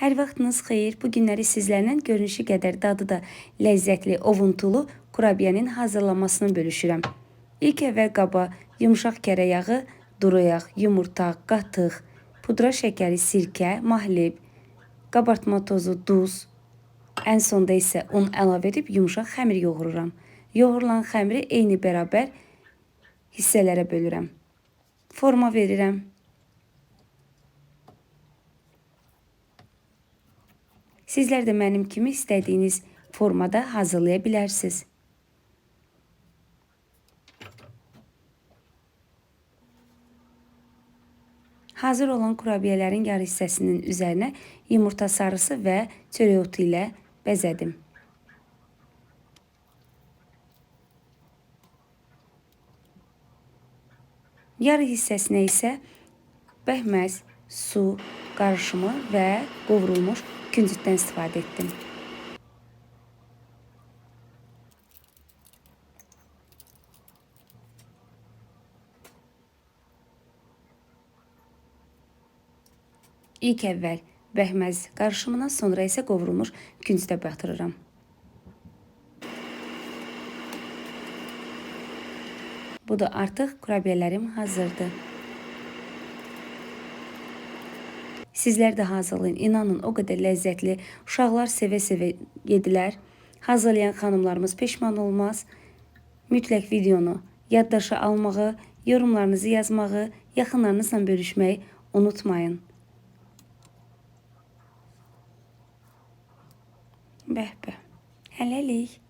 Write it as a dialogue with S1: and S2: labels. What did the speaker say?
S1: Hər vaxtınız xeyir. Bu günləri sizlərlə görünüşü qədər dadı da ləzzətli, ovuntulu kurabiyənin hazırlanmasını bölüşürəm. İlk əvvəl qaba yumşaq kərə yağı, duru yağ, yumurta, qatıq, pudra şəkəri, sirkə, mahlib, qabartma tozu, duz, ən sonda isə un əlavə edib yumşaq xəmir yoğururam. Yoğurulan xəmiri eyni bərabər hissələrə bölürəm. Forma verirəm. Sizlər də mənim kimi istədiyiniz formada hazırlaya bilərsiniz. Hazır olan kurabiyələrin yarı hissəsinin üzərinə yumurta sarısı və çörək otu ilə bəzədim. Yarı hissəsinə isə bəhməz, su qarışımı və qovrulmuş küncütdən istifadə etdim. İlk əvvəl bəhməz qarışımına, sonra isə qovrulmuş küncdə batırıram. Bu da artıq kurabiyələrim hazırdır. Sizlər də hazırlayın. İnanın o qədər ləzzətli. Uşaqlar sevə-sevə yedilər. Hazırlayan xanımlarımız peşman olmaz. Mütləq videonu yaddaşa almağı, yorumlarınızı yazmağı, yaxınlarınızla bölüşməyi unutmayın. Bəh bəh. Hələlik.